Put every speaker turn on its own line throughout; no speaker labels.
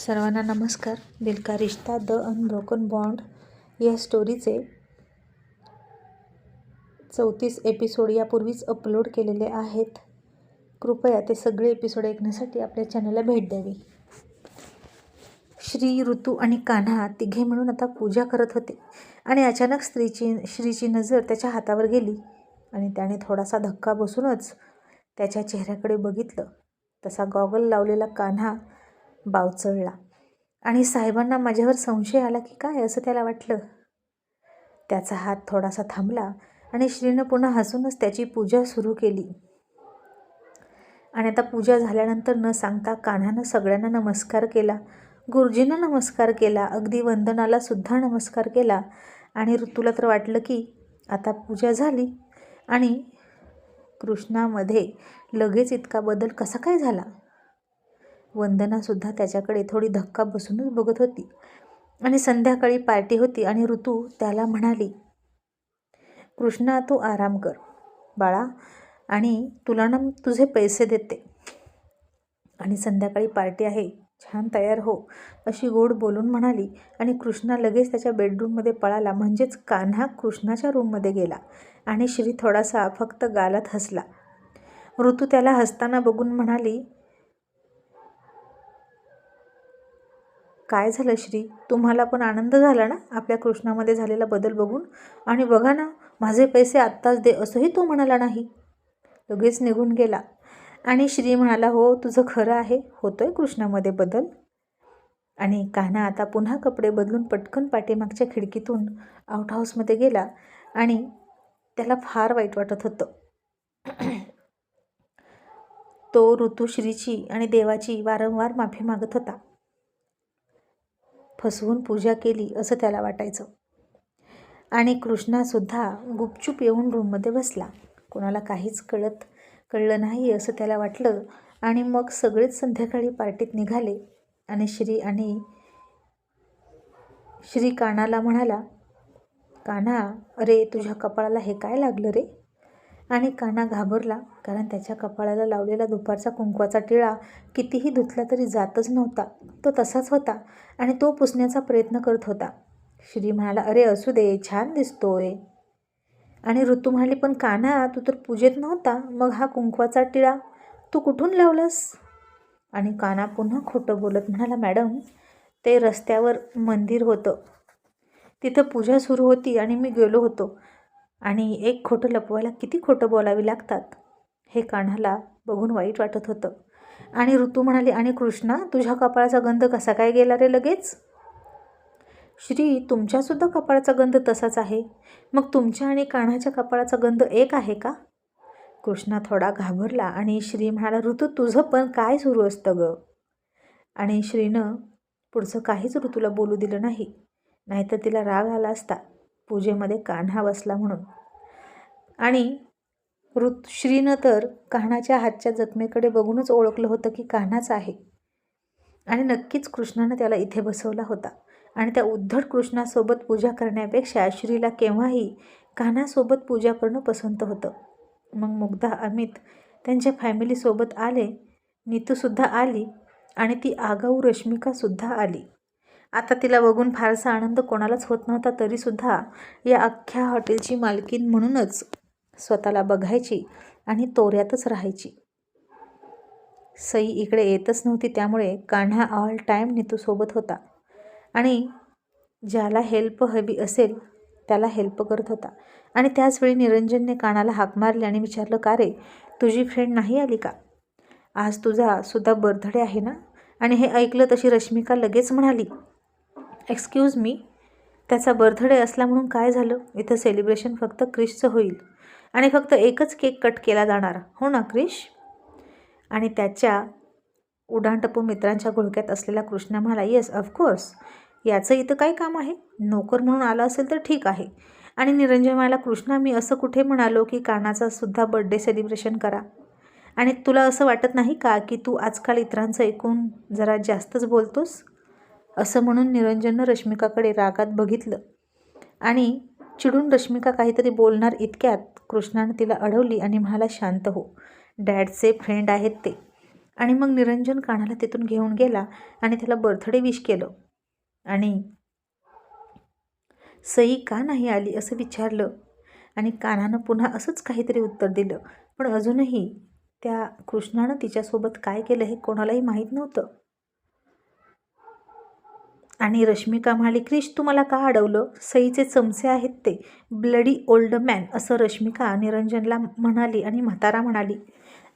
सर्वांना नमस्कार. Dil Ka Rishta the unbroken bond या स्टोरीचे चौतीस एपिसोड यापूर्वीच अपलोड केलेले आहेत. कृपया ते सगळे एपिसोड ऐकण्यासाठी आपल्या चॅनलला भेट द्यावी. श्री ऋतू आणि कान्हा तिघे मिळून आता पूजा करत होते आणि अचानक स्त्रीची श्रीची नजर त्याच्या हातावर गेली आणि त्याने थोडासा धक्का बसूनच त्याच्या चेहऱ्याकडे बघितलं. तसा गॉगल लावलेला कान्हा बावचळला. आणि साहेबांना माझ्यावर संशय आला की काय असं त्याला वाटलं? त्याचा हात थोडासा थांबला आणि श्रीनं पुन्हा हसूनच त्याची पूजा सुरू केली. आणि आता पूजा झाल्यानंतर न सांगता कान्हानं सगळ्यांना नमस्कार केला. गुरुजींना नमस्कार केला. अगदी वंदनाला सुद्धा नमस्कार केला. आणि ऋतूला तर वाटलं की आता पूजा झाली. आणि कृष्णामध्ये लगेच इतका बदल कसा काय झाला? वंदनासुद्धा त्याच्याकडे थोडी धक्का बसूनच बघत होती. आणि संध्याकाळी पार्टी होती आणि ऋतू त्याला म्हणाली कृष्णा तू आराम कर. बाळा आणि तुला ना तुझे पैसे देते. आणि संध्याकाळी पार्टी आहे. छान तयार हो अशी गोड बोलून म्हणाली. आणि कृष्णा लगेच त्याच्या बेडरूममध्ये पळाला. म्हणजेच कान्हा कृष्णाच्या रूममध्ये गेला. आणि श्री थोडासा फक्त गालात हसला. ऋतू त्याला हसताना बघून म्हणाली काय झालं श्री? तुम्हाला पण आनंद झाला ना? आपल्या कृष्णामध्ये झालेला बदल बघून? आणि बघा ना माझे पैसे आत्ताच दे असंही तो म्हणाला नाही. लगेच निघून गेला. आणि श्री म्हणाला हो तुझं खरं आहे. होतोय कृष्णामध्ये बदल. आणि कान्हा आता पुन्हा कपडे बदलून पटकन पाठीमागच्या खिडकीतून आउट हाऊसमध्ये गेला आणि त्याला फार वाईट वाटत होतं. तो ऋतुश्रीची आणि देवाची वारंवार माफी मागत होता. फसवून पूजा केली असं त्याला वाटायचं. आणि कृष्णासुद्धा गुपचूप येऊन रूममध्ये बसला. कोणाला काहीच कळत कळलं नाही असं त्याला वाटलं. आणि मग सगळेच संध्याकाळी पार्टीत निघाले. आणि श्री आणि श्री कानाला म्हणाला कान्हा अरे तुझ्या कपाळाला हे काय लागलं रे? आणि काना घाबरला कारण त्याच्या कपाळाला लावलेला दुपारचा कुंकवाचा टिळा कितीही धुतला तरी जातच नव्हता. तो तसाच होता आणि तो पुसण्याचा प्रयत्न करत होता. श्री म्हणाला अरे असू दे छान दिसतोय. आणि ऋतू म्हणाली पण काना तू तर पूजेत नव्हता. मग हा कुंकवाचा टिळा तू कुठून लावलास? आणि काना पुन्हा खोटं बोलत म्हणाला मॅडम ते रस्त्यावर मंदिर होतं. तिथं पूजा सुरू होती आणि मी गेलो होतो. आणि एक खोटं लपवायला किती खोटं बोलावी लागतात? हे कान्हाला बघून वाईट वाटत होतं. आणि ऋतू म्हणाली आणि कृष्णा तुझ्या कपाळाचा गंध कसा काय गेला रे लगेच? श्री तुमच्यासुद्धा कपाळाचा गंध तसाच आहे. मग तुमच्या आणि कान्हाच्या कपाळाचा गंध एक आहे का? कृष्णा थोडा घाबरला आणि श्री म्हणाला ऋतू तुझं पण काय सुरू असतं ग? आणि श्रीनं पुढचं काहीच ऋतूला बोलू दिलं नाही. नाहीतर तिला राग आला असता. पूजेमध्ये कान्हा बसला म्हणून. आणि ऋतश्रीनं तर कान्हाच्या हातच्या जखमेकडे बघूनच ओळखलं होतं की कान्हाच आहे. आणि नक्कीच कृष्णानं त्याला इथे बसवला होता. आणि त्या उद्धट कृष्णासोबत पूजा करण्यापेक्षा श्रीला केव्हाही कान्हासोबत पूजा करणं पसंत होतं. मग मुग्धा अमित त्यांच्या फॅमिलीसोबत आले नीतूसुद्धा आली आणि ती आगाऊ रश्मिकासुद्धा आली. आता तिला बघून फारसा आनंद कोणालाच होत नव्हता तरीसुद्धा या अख्ख्या हॉटेलची मालकीन म्हणूनच स्वतःला बघायची आणि तोऱ्यातच राहायची. सई इकडे येतच नव्हती त्यामुळे कान्हा ऑल टाईम नीतूसोबत होता. आणि ज्याला हेल्प हवी असेल त्याला हेल्प करत होता. आणि त्याचवेळी निरंजनने कानाला हाक मारली आणि विचारलं का रे तुझी फ्रेंड नाही आली का? आज तुझा सुद्धा बर्थडे आहे ना? आणि हे ऐकलं तशी रश्मिका लगेच म्हणाली एक्सक्यूज मी त्याचा बर्थडे असला म्हणून काय झालं? इथं सेलिब्रेशन फक्त क्रिशचं होईल. आणि फक्त एकच केक कट केला जाणार. हो ना क्रिश? आणि त्याच्या उडाणटपू मित्रांच्या घोळक्यात असलेला कृष्णा म्हणाला येस ऑफकोर्स याचं इथं काय काम आहे? नोकर म्हणून आलं असेल तर ठीक आहे. आणि निरंजन म्हणाला कृष्णा मी असं कुठे म्हणालो की कानाचा सुद्धा बड्डे सेलिब्रेशन करा? आणि तुला असं वाटत नाही का की तू आजकाल इतरांचं ऐकून जरा जास्तच बोलतोस? असं म्हणून निरंजननं रश्मिकाकडे रागात बघितलं. आणि चिडून रश्मिका काहीतरी बोलणार इतक्यात कृष्णानं तिला अडवली आणि म्हणाला शांत हो. डॅडचे फ्रेंड आहेत ते. आणि मग निरंजन कानाला तिथून घेऊन गेला आणि त्याला बर्थडे विश केलं. आणि सई का नाही आली असं विचारलं. आणि कानानं पुन्हा असंच काहीतरी उत्तर दिलं. पण अजूनही त्या कृष्णानं तिच्यासोबत काय केलं हे कोणालाही माहीत नव्हतं. आणि रश्मिका म्हणाली क्रिश तू मला का अडवलं? सईचे चमचे आहेत ते. ब्लडी ओल्ड मॅन असं रश्मिका निरंजनला म्हणाली आणि म्हातारा म्हणाली.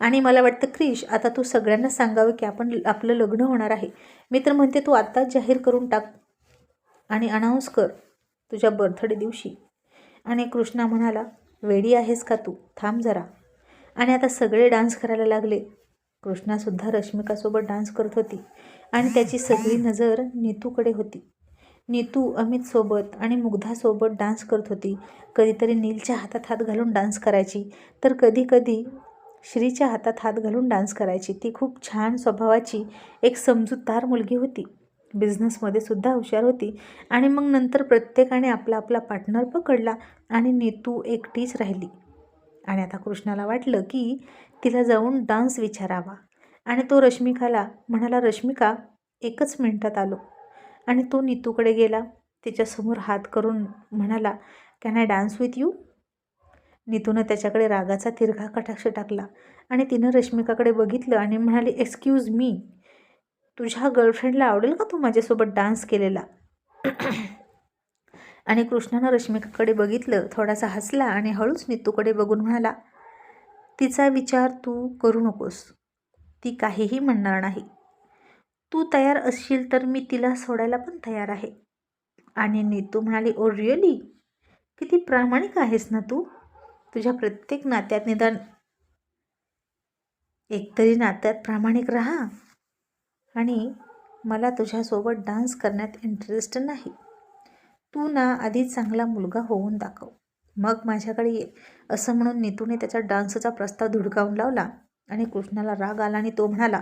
आणि मला वाटतं क्रिश आता तू सगळ्यांना सांगावं की आपण आपलं लग्न होणार आहे. मी तर म्हणते तू आत्ताच जाहीर करून टाक आणि अनाऊन्स कर तुझ्या बर्थडे दिवशी. आणि कृष्णा म्हणाला वेडी आहेस का तू? थांब जरा. आणि आता सगळे डान्स करायला लागले. कृष्णासुद्धा रश्मिकासोबत डान्स करत होती. आणि त्याची सगळी नजर नीतूकडे होती. नीतू अमितसोबत आणि मुग्धासोबत डान्स करत होती. कधीतरी नीलच्या हातात हात घालून डान्स करायची. तर कधीकधी श्रीच्या हातात हात घालून डान्स करायची. ती खूप छान स्वभावाची एक समजूतदार मुलगी होती. बिझनेसमध्ये सुद्धा हुशार होती. आणि मग नंतर प्रत्येकाने आपला आपला पार्टनर पकडला आणि नीतू एकटीच राहिली. आणि आता कृष्णाला वाटलं की तिला जाऊन डान्स विचारावा. आणि तो रश्मिकाला म्हणाला रश्मिका एकच मिनटात आलो. आणि तो नीतूकडे गेला. तिच्यासमोर हात करून म्हणाला can I dance with you नीतूनं त्याच्याकडे रागाचा तिरघा कटाक्ष टाकला आणि तिनं रश्मिकाकडे बघितलं आणि म्हणाली एक्सक्यूज मी तुझ्या गर्लफ्रेंडला आवडेल का तू माझ्यासोबत डान्स केलेला? आणि कृष्णानं रश्मिकाकडे बघितलं थोडासा हसला आणि हळूच नीतूकडे बघून म्हणाला तिचा विचार तू करू नकोस. ती काहीही म्हणणार नाही. तू तयार असशील तर मी तिला सोडायला पण तयार आहे. आणि नीतू म्हणाली ओ रिअली? किती प्रामाणिक आहेस ना तू? तुझ्या प्रत्येक नात्यात निदान एकतरी नात्यात प्रामाणिक राहा. आणि मला तुझ्यासोबत डान्स करण्यात इंटरेस्ट नाही. तू ना आधी चांगला मुलगा होऊन दाखव. मग माझ्याकडे ये. असं म्हणून नीतूने त्याच्या डान्सचा प्रस्ताव धुडकावून लावला. आणि कृष्णाला राग आला आणि तो म्हणाला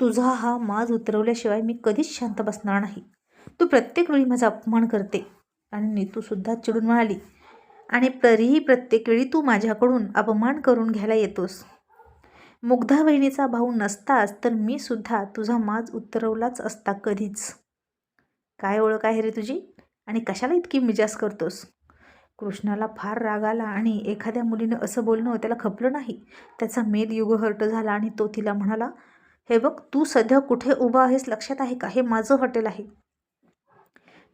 तुझा हा माज उतरवल्याशिवाय मी कधीच शांत बसणार नाही. तू प्रत्येक वेळी माझा अपमान करते. आणि नीतूसुद्धा चिडून म्हणाली आणि तरीही प्रत्येक वेळी तू माझ्याकडून अपमान करून घ्यायला येतोस. मुग्धा बहिणीचा भाऊ नसताच तर मी सुद्धा तुझा माज उतरवलाच असता कधीच. काय ओळख आहे रे तुझी? आणि कशाला इतकी मिजाज करतोस? कृष्णाला फार राग आला आणि एखाद्या मुलीनं असं बोलणं त्याला खपलं नाही. त्याचा मेद युगहर्ट झाला आणि तो तिला म्हणाला हे बघ तू सध्या कुठे उभा आहेस लक्षात आहे का? हे माझं हॉटेल आहे.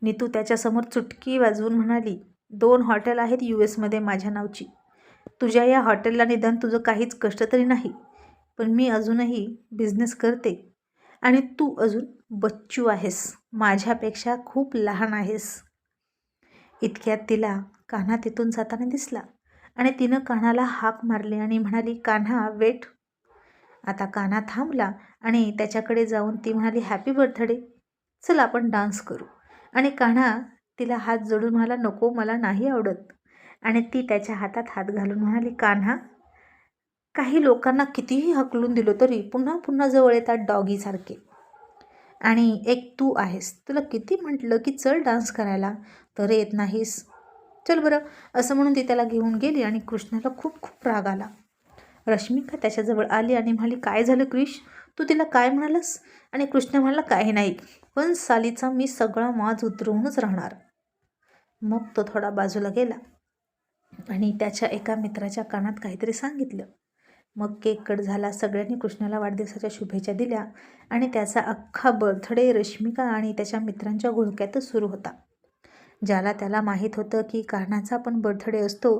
नीतू त्याच्यासमोर चुटकी वाजवून म्हणाली दोन हॉटेल आहेत यू एसमध्ये माझ्या नावची. तुझ्या या हॉटेलला निदान तुझं काहीच कष्ट तरी नाही पण मी अजूनही बिझनेस करते. आणि तू अजून बच्चू आहेस. माझ्यापेक्षा खूप लहान आहेस. इतक्यात तिला कान्हा तिथून जाताना दिसला. आणि तिनं कान्हाला हाक मारली आणि म्हणाली कान्हा वेट. आता कान्हा थांबला आणि त्याच्याकडे जाऊन ती म्हणाली हॅपी बर्थडे चल आपण डान्स करू. आणि कान्हा तिला हात जोडून म्हणाला नको मला नाही आवडत. आणि ती त्याच्या हातात हात घालून म्हणाली कान्हा काही लोकांना कितीही हकलून दिलो तरी पुन्हा पुन्हा जवळ येतात डॉगीसारखे आणि एक तू आहेस. तुला किती म्हटलं की चल डान्स करायला तर येत नाहीस. चल बरं. असं म्हणून ती त्याला घेऊन गेली आणि कृष्णाला खूप खूप राग आला. रश्मिका त्याच्याजवळ आली आणि म्हणाली काय झालं क्रिश? तू तिला काय म्हणालस? आणि कृष्ण म्हणाला काही नाही. पण सालीचा मी सगळा माज उतरवूनच राहणार. मग तो थोडा बाजूला गेला आणि त्याच्या एका मित्राच्या कानात काहीतरी सांगितलं. मग केक कट झाला. सगळ्यांनी कृष्णाला वाढदिवसाच्या शुभेच्छा दिल्या आणि त्याचा अख्खा बर्थडे रश्मिका आणि त्याच्या मित्रांच्या घोळक्यातच सुरू होता. ज्याला त्याला माहीत होतं की कान्हाचा पण बर्थडे असतो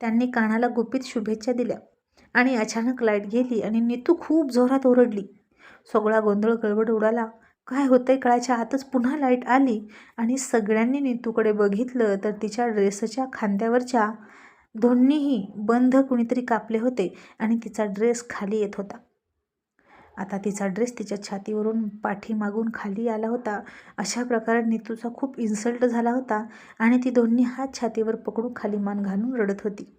त्यांनी कानाला गुपित शुभेच्छा दिल्या आणि अचानक लाइट गेली आणि नीतू खूप जोरात ओरडली. सगळा गोंधळ गडबड उडाला. काय होतंय कळायच्या आतच पुन्हा लाइट आली आणि सगळ्यांनी नीतूकडे बघितलं तर तिच्या ड्रेसच्या खांद्यावरच्या दोन्हीही बंध कुणीतरी कापले होते आणि तिचा ड्रेस खाली येत होता. आता तिचा ड्रेस तिच्या छातीवरून पाठीमागून खाली आला होता. अशा प्रकारे नीतूचा खूप इन्सल्ट झाला होता आणि ती दोन्ही हात छातीवर पकडून खाली मान घालून रडत होती.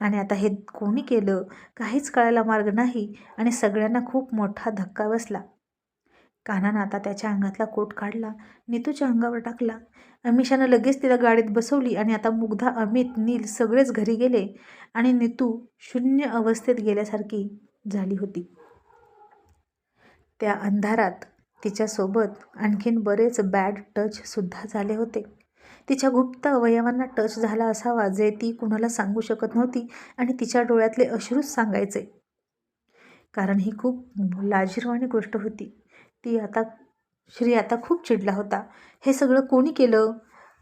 आणि आता हे कोणी केलं? काहीच कळायला मार्ग नाही आणि सगळ्यांना खूप मोठा धक्का बसला. कानानं आता त्याच्या अंगातला कोट काढला नीतूच्या अंगावर टाकला. अमिषानं लगेच तिला गाडीत बसवली आणि आता मुग्धा अमित नील सगळेच घरी गेले आणि नीतू शून्य अवस्थेत गेल्यासारखी झाली होती. त्या अंधारात तिच्यासोबत आणखीन बरेच बॅड टचसुद्धा झाले होते. तिच्या गुप्त अवयवांना टच झाला असावा जे ती कुणाला सांगू शकत नव्हती आणि तिच्या डोळ्यातले अश्रूच सांगायचे. कारण ही खूप लाजिरवाणी गोष्ट होती. ती आता श्री आता खूप चिडला होता. हे सगळं कोणी केलं?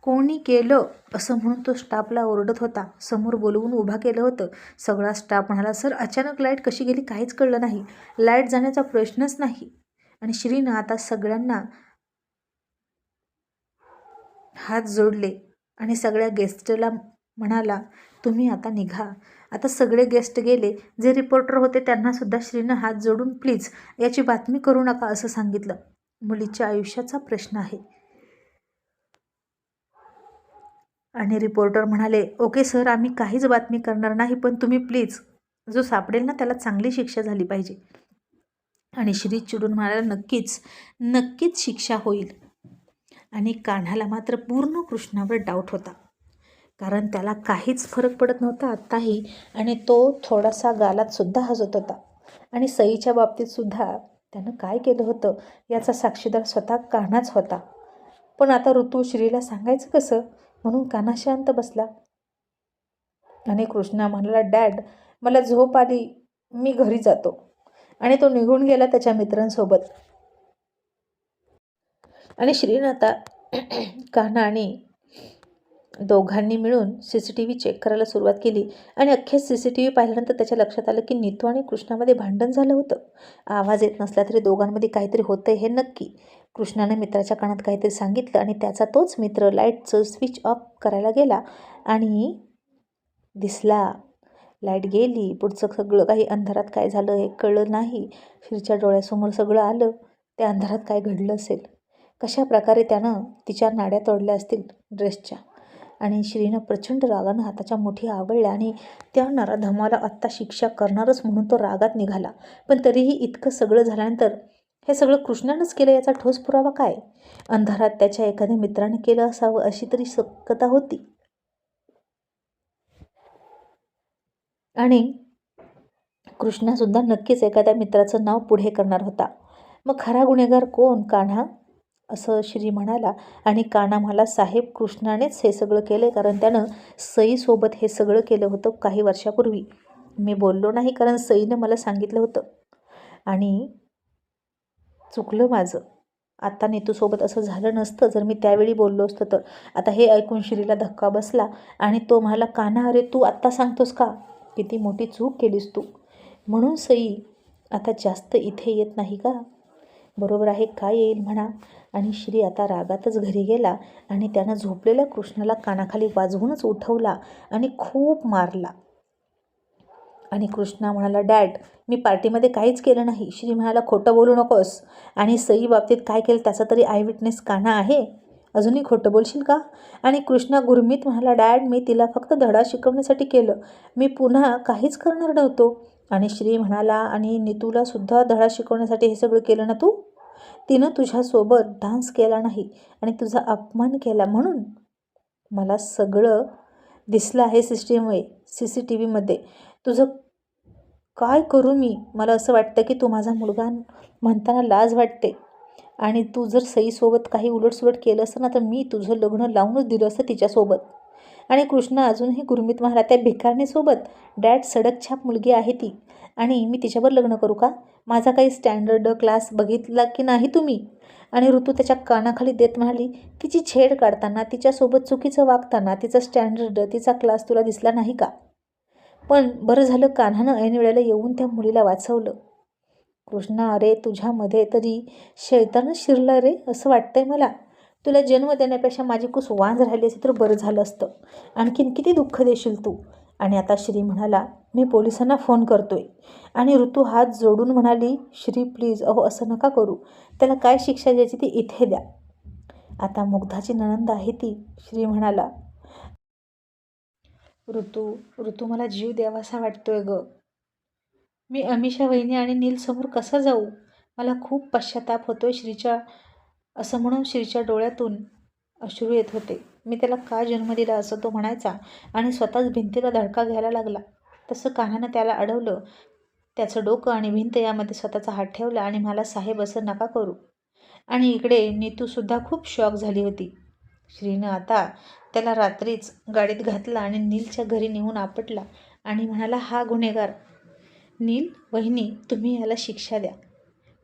कोणी केलं असं म्हणून तो स्टाफला ओरडत होता. समोर बोलवून उभा केलं होतं. सगळा स्टाफ म्हणाला सर अचानक लाइट कशी गेली काहीच कळलं नाही. लाइट जाण्याचा प्रश्नच नाही. आणि श्रीनं आता सगळ्यांना हात जोडले आणि सगळ्या गेस्टला म्हणाला तुम्ही आता निघा. आता सगळे गेस्ट गेले. जे रिपोर्टर होते त्यांनासुद्धा श्रीनं हात जोडून प्लीज याची बातमी करू नका असं सांगितलं. मुलीच्या आयुष्याचा प्रश्न आहे. आणि रिपोर्टर म्हणाले ओके सर आम्ही काहीच बातमी करणार नाही पण तुम्ही प्लीज जो सापडेल ना त्याला चांगली शिक्षा झाली पाहिजे. आणि श्री चिडून म्हणाला नक्कीच नक्कीच शिक्षा होईल. आणि कान्हाला मात्र पूर्ण कृष्णावर डाऊट होता. कारण त्याला काहीच फरक पडत नव्हता आत्ताही आणि तो थोडासा गालात सुद्धा हसत होता. आणि सईच्या बाबतीत सुद्धा त्यानं काय केलं होतं याचा साक्षीदार स्वतः कान्हाच होता. पण आता ऋतू श्रीला सांगायचं कसं? म्हणून कान्हा शांत बसला. आणि कृष्णा म्हणाला डॅड मला झोप आली. मी घरी जातो. आणि तो निघून गेला त्याच्या मित्रांसोबत. आणि श्रीनाथा कान्हा आणि दोघांनी मिळून C C T V check करायला सुरुवात केली. आणि अख्खे सी सी टी व्ही पाहिल्यानंतर त्याच्या लक्षात आलं की नीतू आणि कृष्णामध्ये भांडण झालं होतं. आवाज येत नसला तरी दोघांमध्ये काहीतरी होतं हे नक्की. कृष्णाने मित्राच्या कानात काहीतरी सांगितलं आणि त्याचा तोच मित्र लाईटचं स्विच ऑफ करायला गेला आणि दिसला. लाइट गेली पुढचं सगळं काही अंधारात काय झालं हे कळलं नाही. श्रीच्या डोळ्यासमोर सगळं आलं. त्या अंधारात काय घडलं असेल? कशा प्रकारे त्यानं तिच्या नाड्या तोडल्या असतील ड्रेसच्या? आणि श्रीनं प्रचंड रागानं हाताच्या मुठी आवडल्या आणि त्या नराधमाला आत्ता शिक्षा करणारच म्हणून तो रागात निघाला. पण तरीही इतकं सगळं झाल्यानंतर हे सगळं कृष्णानंच केलं याचा ठोस पुरावा काय? अंधारात त्याच्या एखाद्या मित्राने केलं असावं अशी तरी शक्यता होती. आणि कृष्णासुद्धा नक्कीच एखाद्या मित्राचं नाव पुढे करणार होता. मग खरा गुन्हेगार कोण? कान्हा? असं श्री म्हणाला. आणि कान्हा मला साहेब कृष्णानेच हे सगळं केलं कारण त्यानं सईसोबत हे सगळं केलं होतं काही वर्षापूर्वी. मी बोललो नाही कारण सईनं मला सांगितलं होतं. आणि चुकलं माझं. आता नेतूसोबत असं झालं नसतं. जर मी त्यावेळी बोललो असतं तर. आता हे ऐकून श्रीला धक्का बसला आणि तो म्हणाला काना अरे तू आत्ता सांगतोस का? किती मोठी चूक केलीस तू. म्हणून सई आता जास्त इथे येत नाही का? बरोबर आहे काय येईल म्हणा. आणि श्री आता रागातच घरी गेला आणि त्यानं झोपलेल्या कृष्णाला कानाखाली वाजवूनच उठवला आणि खूप मारला. आणि कृष्णा म्हणाला डॅड मी पार्टीमध्ये काहीच केलं नाही श्री म्हणाला खोटं बोलू नकोस. आणि सई बाबतीत काय केलं त्याचा तरी आय विटनेस काना आहे? अजूनही खोटं बोलशील का आणि कृष्णा गुरमीत म्हणाला डॅड मी तिला फक्त धडा शिकवण्यासाठी केलं. मी पुन्हा काहीच करणार नव्हतो आणि श्री म्हणाला आणि नितूला सुद्धा धडा शिकवण्यासाठी हे सगळं केलं ना तू? तिनं तुझ्यासोबत डान्स केला नाही आणि तुझा अपमान केला म्हणून? मला सगळं दिसलं आहे सिस्टीममुळे सी सी टी व्हीमध्ये तुझं काय करू मी? मला असं वाटतं की तू माझा मुलगा म्हणताना लाज वाटते. आणि तू जर सईसोबत काही उलटसुलट केलं असतं ना तर मी तुझं लग्न लावूनच दिलं असतं तिच्यासोबत. आणि कृष्णा अजूनही गुरमीत म्हणाला त्या भिकारणीसोबत डॅड सडक छाप मुलगी आहे ती. आणि मी तिच्यावर लग्न करू का? माझा काही स्टँडर्ड क्लास बघितला की नाही तुम्ही? आणि ऋतू त्याच्या कानाखाली देत म्हणाली तिची छेड काढताना तिच्यासोबत चुकीचं वागताना तिचा स्टँडर्ड तिचा क्लास तुला दिसला नाही का? पण बरं झालं कान्हानं ऐनवेळेला येऊन त्या मुलीला वाचवलं. कृष्णा अरे तुझ्यामध्ये तरी शैतानं शिरला रे असं वाटतंय मला. तुला जन्म देण्यापेक्षा माझी कुस वांज राहिली असती तर बरं झालं असतं. आणखीन किती दुःख देशील तू? आणि आता श्री म्हणाला मी पोलिसांना फोन करतोय. आणि ऋतू हात जोडून म्हणाली श्री प्लीज अहो असं नका करू. त्याला काय शिक्षा द्यायची ती इथे द्या. आता मुग्धाची ननंद आहे ती. श्री म्हणाला ऋतू ऋतू मला जीव द्यावासा वाटतोय ग. मी अमिषा वहिनी आणि नीलसमोर कसा जाऊ? मला खूप पश्चाताप होतोय श्रीच्या असं म्हणून श्रीच्या डोळ्यातून अश्रू येत होते. मी त्याला का जन्म दिला असं तो म्हणायचा आणि स्वतःच भिंतीला धडका घ्यायला लागला. तसं कान्हानं त्याला अडवलं. त्याचं डोकं आणि भिंत यामध्ये स्वतःचा हात ठेवला आणि मला साहेब असं नका करू. आणि इकडे नीतूसुद्धा खूप शॉक झाली होती. श्रीनं आता त्याला रात्रीच गाडीत घातला आणि नीलच्या घरी नेऊन आपटला आणि म्हणाला हा गुन्हेगार. नील वहिनी तुम्ही याला शिक्षा द्या.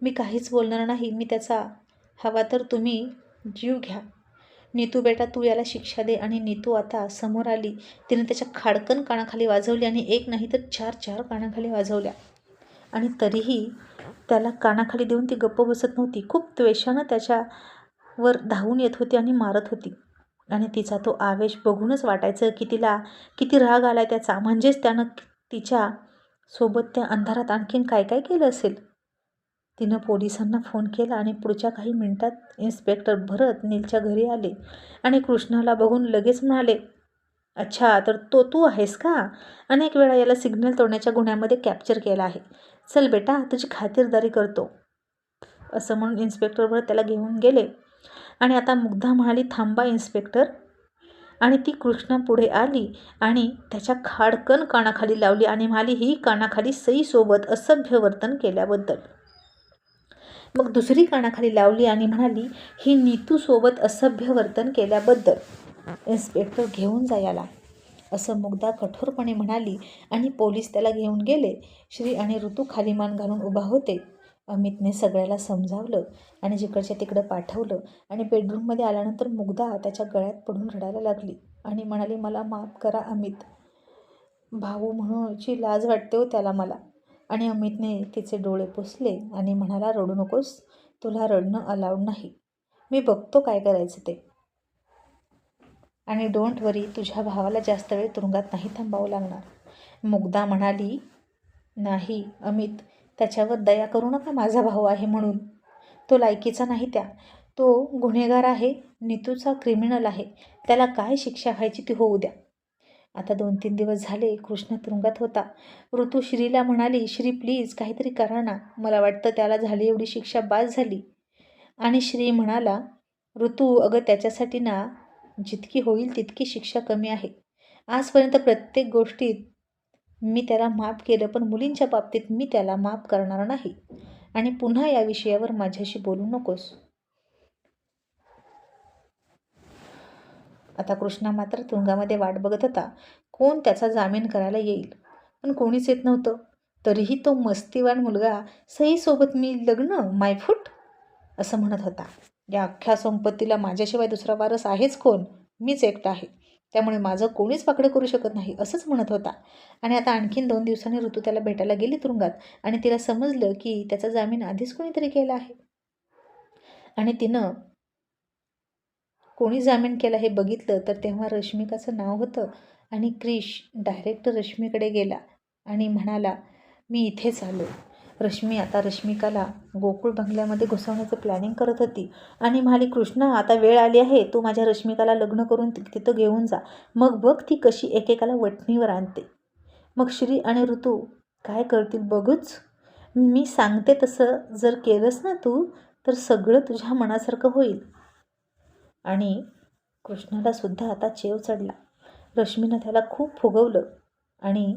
मी काहीच बोलणार नाही. मी त्याचा हवा तर तुम्ही जीव घ्या. नीतू बेटा तू याला शिक्षा दे. आणि नीतू आता समोर आली. तिने त्याच्या खाडकन कानाखाली वाजवली आणि एक नाही तर चार चार कानाखाली वाजवल्या. आणि तरीही त्याला कानाखाली देऊन ती गप्प बसत नव्हती. खूप त्वेषानं त्याच्यावर धावून येत होती आणि मारत होती. आणि तिचा तो आवेश बघूनच वाटायचं की तिला किती राग आला त्याचा. म्हणजेच त्यानं तिच्या सोबत त्या अंधारात आणखीन काय काय केलं असेल? तिनं पोलिसांना फोन केला आणि पुढच्या काही मिनिटात इन्स्पेक्टर भरत नीलच्या घरी आले आणि कृष्णाला बघून लगेच म्हणाले अच्छा तर तो तू आहेस का? अनेक वेळा याला सिग्नल तोडण्याच्या गुन्ह्यामध्ये कॅप्चर केला आहे. चल बेटा तुझी खातिरदारी करतो. असं म्हणून इन्स्पेक्टर भरत त्याला घेऊन गेले. आणि आता मुग्धा म्हणाली थांबा इन्स्पेक्टर. आणि ती कृष्णा पुढे आली आणि त्याच्या खाडकन कानाखाली लावली आणि म्हणाली ही कानाखाली सईसोबत असभ्य वर्तन केल्याबद्दल. मग दुसरी कानाखाली लावली आणि म्हणाली ही नीतूसोबत असभ्य वर्तन केल्याबद्दल. इन्स्पेक्टर घेऊन जा याला. असं मुग्धा कठोरपणे म्हणाली आणि पोलीस त्याला घेऊन गेले. श्री आणि ऋतू खाली मान घालून उभा होते. अमितने सगळ्याला समजावलं आणि जिकडच्या तिकडं पाठवलं आणि बेडरूममध्ये आल्यानंतर मुग्धा त्याच्या गळ्यात पडून रडायला लागली आणि म्हणाली मला माफ करा अमित. भाऊ म्हणूनची लाज वाटते हो त्याला मला. आणि अमितने तिचे डोळे पुसले आणि म्हणाला रडू नकोस तुला रडणं अलाउड नाही. मी बघतो काय करायचं ते. आणि डोंट वरी तुझ्या भावाला जास्त वेळ तुरुंगात नाही थांबावं लागणार. मुग्धा म्हणाली नाही अमित त्याच्यावर दया करू नका माझा भाऊ आहे म्हणून. तो लायकीचा नाही त्या. तो गुन्हेगार आहे नीतूचा क्रिमिनल आहे. त्याला काय शिक्षा व्हायची ती होऊ द्या. आता दोन तीन दिवस झाले कृष्ण तुरुंगात होता. ऋतू श्रीला म्हणाली श्री प्लीज काहीतरी करा ना. मला वाटतं त्याला झाली एवढी शिक्षा बाद झाली. आणि श्री म्हणाला ऋतू अगं त्याच्यासाठी ना जितकी होईल तितकी शिक्षा कमी आहे. आजपर्यंत प्रत्येक गोष्टीत मी त्याला माफ केलं पण मुलींच्या बाबतीत मी त्याला माफ करणार नाही. आणि पुन्हा या विषयावर माझ्याशी बोलू नकोस. आता कृष्णा मात्र तुरुंगामध्ये वाट बघत होता. कोण त्याचा जामीन करायला येईल? पण कोणीच येत नव्हतं. तरीही तो मस्तीवान मुलगा सईसोबत मी लग्न मायफूट असं म्हणत होता. या अख्ख्या संपत्तीला माझ्याशिवाय दुसरा वारस आहेच कोण? मीच एकटा आहे. त्यामुळे माझं कोणीच पाकडं करू शकत नाही असंच म्हणत होता. आणि आता आणखीन दोन दिवसांनी ऋतू त्याला भेटायला गेली तुरुंगात आणि तिला समजलं की त्याचा जामीन आधीच कोणीतरी केला आहे. आणि तिनं कोणी जामीन केला हे बघितलं तर तेव्हा रश्मिकाचं नाव होतं आणि क्रिश डायरेक्ट रश्मीकडे गेला आणि म्हणाला मी इथेच आलो. रश्मी आता रश्मिकाला गोकुळ बंगल्यामध्ये घुसवण्याचं प्लॅनिंग करत होती. आणि म्हणाली कृष्णा आता वेळ आली आहे तू माझ्या रश्मिकाला लग्न करून तिथं घेऊन जा. मग बघ ती कशी एकेकाला वटणीवर आणते. मग श्री आणि ऋतू काय करतील बघूच. मी सांगते तसं जर केलंस ना तू तर सगळं तुझ्या मनासारखं होईल. आणि कृष्णाला सुद्धा आता चेव चढला. रश्मीनं त्याला खूप फुगवलं आणि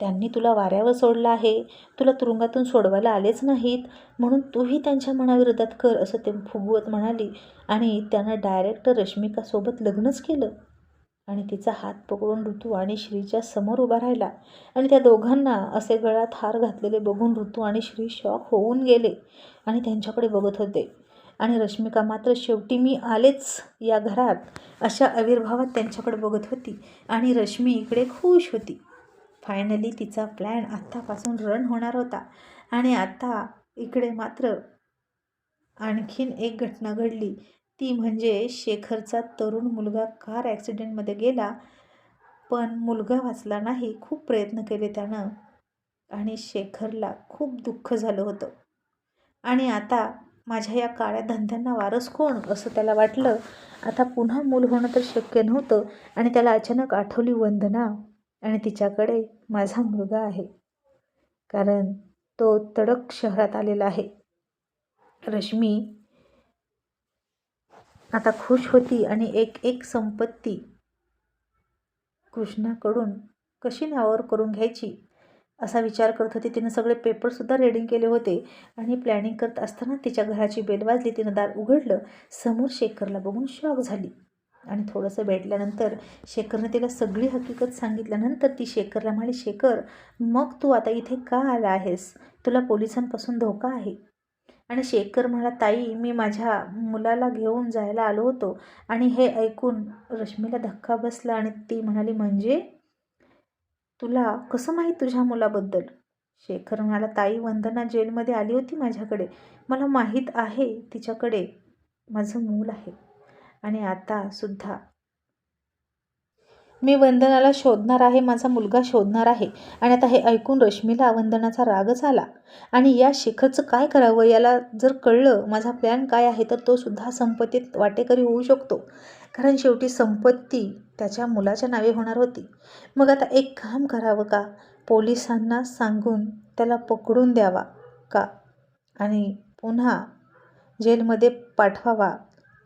त्यांनी तुला वाऱ्यावर सोडलं आहे. तुला तुरुंगातून सोडवायला आलेच नाहीत. म्हणून तूही त्यांच्या मनाविरोधात कर असं ते फुगवत म्हणाली. आणि त्यानं डायरेक्ट रश्मिकासोबत लग्नच केलं. आणि तिचा हात पकडून ऋतू आणि श्रीच्या समोर उभा राहिला. आणि त्या दोघांना असे गळ्यात हार घातलेले बघून ऋतू आणि श्री शॉक होऊन गेले आणि त्यांच्याकडे बघत होते. आणि रश्मिका मात्र शेवटी मी आलेच या घरात अशा आविर्भावात त्यांच्याकडे बघत होती. आणि रश्मी इकडे खुश होती. फायनली तिचा प्लॅन आत्तापासून रन होणार होता. आणि आता इकडे मात्र आणखीन एक घटना घडली. ती म्हणजे शेखरचा तरुण मुलगा कार ॲक्सिडेंटमध्ये गेला. पण मुलगा वाचला नाही खूप प्रयत्न केले त्यानं. आणि शेखरला खूप दुःख झालं होतं. आणि आता माझ्या या काळ्या धंद्यांना वारस कोण? असं त्याला वाटलं. आता पुन्हा मूल होणं तर शक्य नव्हतं. आणि त्याला अचानक आठवली वंदना. आणि तिच्याकडे माझा मुलगा आहे. कारण तो तडक शहरात आलेला आहे. रश्मी आता खुश होती आणि एक एक संपत्ती कृष्णाकडून कशी नावावर करून घ्यायची असा विचार करत होती. तिनं सगळे पेपरसुद्धा रेडिंग केले होते आणि प्लॅनिंग करत असताना तिच्या घराची बेल वाजली. तिनं दार उघडलं. समोर शेखरला बघून शॉक झाली. आणि थोडंसं भेटल्यानंतर शेखरने तिला सगळी हकीकत सांगितल्यानंतर ती शेखरला म्हणाली शेखर मग तू आता इथे का आला आहेस? तुला पोलिसांपासून धोका आहे. आणि शेखर म्हणाला ताई मी माझ्या मुलाला घेऊन जायला आलो होतो आणि हे ऐकून रश्मीला धक्का बसला आणि ती म्हणाली म्हणजे? तुला कसं माहीत तुझ्या मुलाबद्दल? शेखर म्हणाला ताई वंदना जेलमध्ये आली होती माझ्याकडे. मला माहीत आहे तिच्याकडे माझं मूल आहे. आणि आता सुद्धा. मी वंदनाला शोधणार आहे माझा मुलगा शोधणार आहे. आणि आता हे ऐकून रश्मीला वंदनाचा रागच आला. आणि या शिखरचं काय करावं याला जर कळलं माझा प्लॅन काय आहे तर तो सुद्धा संपत्तीत वाटेकरी होऊ शकतो. कारण शेवटी संपत्ती त्याच्या मुलाच्या नावे होणार होती. मग आता एक काम करावं का? पोलिसांना सांगून त्याला पकडून द्यावा का? आणि पुन्हा जेलमध्ये पाठवावा.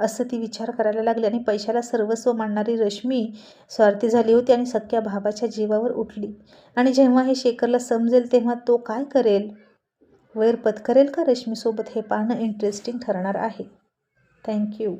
असं ती विचार करायला लागली आणि पैशाला सर्वस्व मानणारी रश्मी स्वार्थी झाली होती आणि सख्या भावाच्या जीवावर उठली. आणि जेव्हा हे शेखरला समजेल तेव्हा तो काय करेल? वैर पत्करेल का रश्मीसोबत हे पाहणं इंटरेस्टिंग ठरणार आहे? थँक्यू